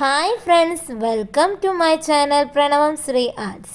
Hi friends welcome to my channel Pranavam Sree arts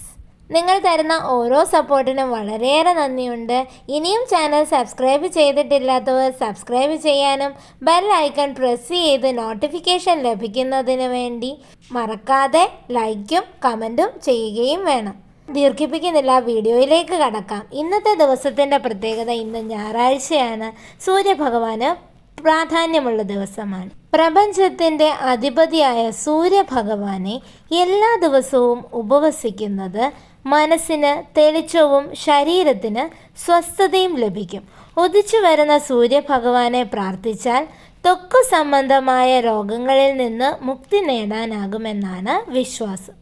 നിങ്ങൾ തരുന്ന ഓരോ സപ്പോർട്ടിനും വളരെയേറെ നന്ദിയുണ്ട്. ഇനിയും ചാനൽ സബ്സ്ക്രൈബ് ചെയ്തിട്ടില്ലാത്തവർ സബ്സ്ക്രൈബ് ചെയ്യാനും ബെൽ ഐക്കൺ പ്രസ് ചെയ്ത് നോട്ടിഫിക്കേഷൻ ലഭിക്കുന്നതിന് വേണ്ടി മറക്കാതെ ലൈക്കും കമന്റും ചെയ്യുകയും വേണം. ദീർഘിപ്പിക്കുന്നില്ല വീഡിയോയിലേക്ക് കടക്കാം. ഇന്നത്തെ ദിവസത്തിന്റെ പ്രത്യേകത ഇന്ന് ഞായറാഴ്ചയാണ്. സൂര്യഭഗവാന് പ്രാധാന്യമുള്ള ദിവസമാണ്. പ്രപഞ്ചത്തിന്റെ അധിപതിയായ സൂര്യഭഗവാനെ എല്ലാ ദിവസവും ഉപവസിക്കുന്നത് മനസ്സിന് തെളിച്ചവും ശരീരത്തിന് സ്വസ്ഥതയും ലഭിക്കും. ഉദിച്ചു വരുന്ന സൂര്യഭഗവാനെ പ്രാർത്ഥിച്ചാൽ ത്വക്ക് സംബന്ധമായ രോഗങ്ങളിൽ നിന്ന് മുക്തി നേടാനാകുമെന്നാണ് വിശ്വാസം.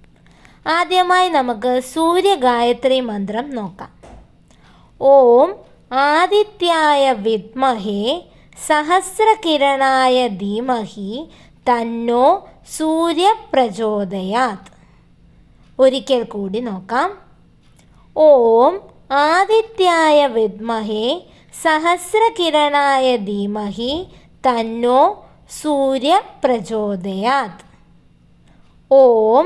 ആദ്യമായി നമുക്ക് സൂര്യഗായത്രി മന്ത്രം നോക്കാം. ഓം ആദിത്യായ വിദ്മഹേ സഹസ്രകിരണായ ധീമഹി തന്നോ സൂര്യ പ്രചോദയാത് ഒരിക്കൽ കൂടി നോക്കാം. ഓം ആദിത്യായ വിദ്മഹേ സഹസ്രകിരണായ ധീമഹി തന്നോ സൂര്യ പ്രചോദയാത് ഓം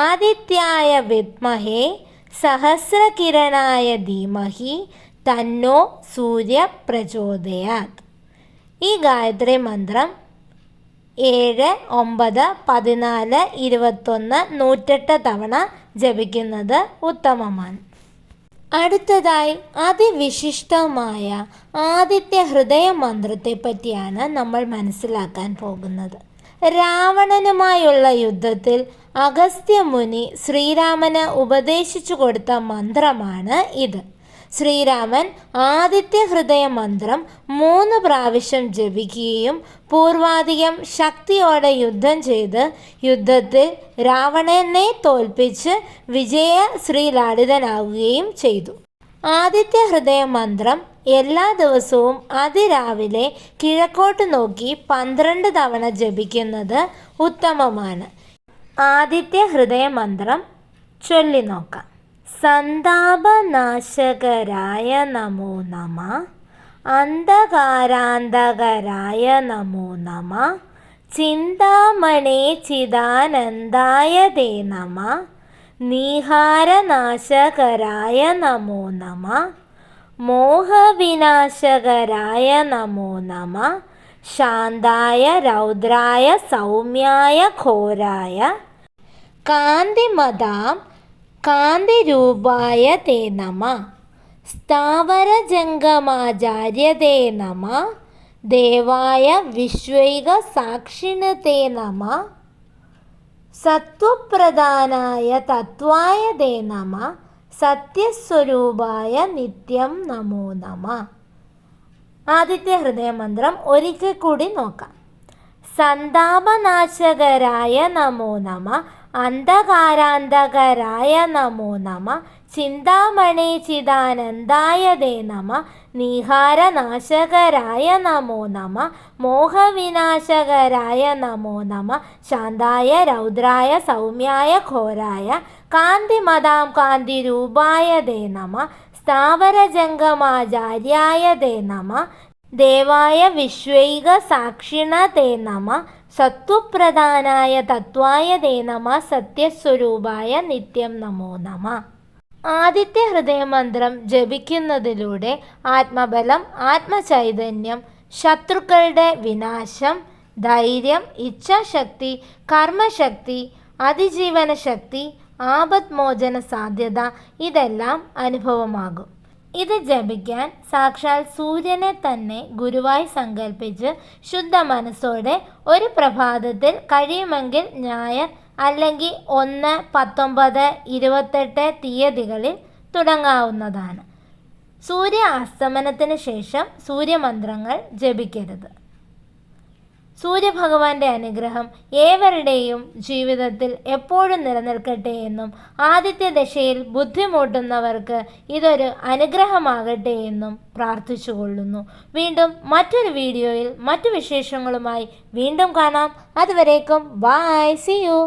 ആദിത്യായ വിദ്മഹേ സഹസ്രകിരണായ ധീമഹി തന്നോ സൂര്യ പ്രചോദയാത് ഈ ഗായത്രി മന്ത്രം ഏഴ് ഒമ്പത് പതിനാല് ഇരുപത്തൊന്ന് നൂറ്റെട്ട് തവണ ജപിക്കുന്നത് ഉത്തമമാണ്. അടുത്തതായി അതിവിശിഷ്ടമായ ആദിത്യ ഹൃദയ മന്ത്രത്തെ പറ്റിയാണ് നമ്മൾ മനസ്സിലാക്കാൻ പോകുന്നത്. രാവണനുമായുള്ള യുദ്ധത്തിൽ അഗസ്ത്യമുനി ശ്രീരാമന് ഉപദേശിച്ചു കൊടുത്ത മന്ത്രമാണ് ഇത്. ശ്രീരാമൻ ആദിത്യ ഹൃദയ മന്ത്രം മൂന്ന് പ്രാവശ്യം ജപിക്കുകയും പൂർവാധികം ശക്തിയോടെ യുദ്ധം ചെയ്ത് യുദ്ധത്തിൽ രാവണനെ തോൽപ്പിച്ച് വിജയ ശ്രീലാളിതനാവുകയും ചെയ്തു. ആദിത്യ ഹൃദയ മന്ത്രം എല്ലാ ദിവസവും അതിരാവിലെ കിഴക്കോട്ട് നോക്കി പന്ത്രണ്ട് തവണ ജപിക്കുന്നത് ഉത്തമമാണ്. ആദിത്യ ഹൃദയ മന്ത്രം ചൊല്ലി നോക്കാം സന്താപനാശകരായ നമോ നമ അന്ധകാരാന്തകരായ നമോ നമ ചിന്താമണേ ചിദാനന്ദായ ദേ നമ നീഹാരനാശകരായ നമോ നമ മോഹവിനാശകരായ നമോ നമ ശാന്തായ രൗദ്രായ സൗമ്യായ ഘോരായ കാന്തിമതാം കാന്തിരൂപായ തേ നമ. സ്ഥാവരജംഗമാചാര്യതേ നമ. ദേവായ വിശ്വൈക സാക്ഷിണ തേ നമ. സത്വപ്രധാനായ തത്വായ തേ നമ. സത്യസ്വരൂപായ നിത്യം നമോ നമ. ആദ്യത്തെ ഹൃദയമന്ത്രം ഒരിക്കൽ കൂടി നോക്കാം. സന്താപനാശകരായ നമോ നമ. അന്ധകാരാന്തകരായ നമോ നമ ചിന്താമണി ചിദാനന്ദായ ദേ നമ നീഹാരനാശകരായ നമോ നമ മോഹവിനാശകരായ നമോ നമ ശാന്തായ രൗദ്രായ സൗമ്യായ ഘോരായ കാന്തിമതാം കാന്തിരൂപായ ദേ നമ സ്ഥാവരജംഗമാചാര്യായ ദേ നമ ദേവായ വിശ്വൈക സാക്ഷിണ തേ നമ സത്വപ്രധാനായ തത്വായ ദേ നമ സത്യസ്വരൂപായ നിത്യം നമോ നമ. ആദിത്യ ഹൃദയമന്ത്രം ജപിക്കുന്നതിലൂടെ ആത്മബലം ആത്മചൈതന്യം ശത്രുക്കളുടെ വിനാശം ധൈര്യം ഇച്ഛാശക്തി കർമ്മശക്തി അതിജീവന ശക്തി ആപത്മോചന സാധ്യത ഇതെല്ലാം അനുഭവമാകും. ഇത് ജപിക്കാൻ സാക്ഷാൽ സൂര്യനെ തന്നെ ഗുരുവായി സങ്കല്പിച്ച് ശുദ്ധ മനസ്സോടെ ഒരു പ്രഭാതത്തിൽ കഴിയുമെങ്കിൽ ഞായർ അല്ലെങ്കിൽ ഒന്ന് പത്തൊമ്പത് ഇരുപത്തെട്ട് തീയതികളിൽ തുടങ്ങാവുന്നതാണ്. സൂര്യ അസ്തമനത്തിന് ശേഷം സൂര്യമന്ത്രങ്ങൾ ജപിക്കരുത്. സൂര്യഭഗവാന്റെ അനുഗ്രഹം ഏവരുടെയും ജീവിതത്തിൽ എപ്പോഴും നിലനിൽക്കട്ടെ എന്നും ആദിത്യ ദശയിൽ ബുദ്ധിമുട്ടുന്നവർക്ക് ഇതൊരു അനുഗ്രഹമാകട്ടെ എന്നും പ്രാർത്ഥിച്ചുകൊള്ളുന്നു. വീണ്ടും മറ്റൊരു വീഡിയോയിൽ മറ്റു വിശേഷങ്ങളുമായി വീണ്ടും കാണാം. അതുവരേക്കും ബായ് സി യു.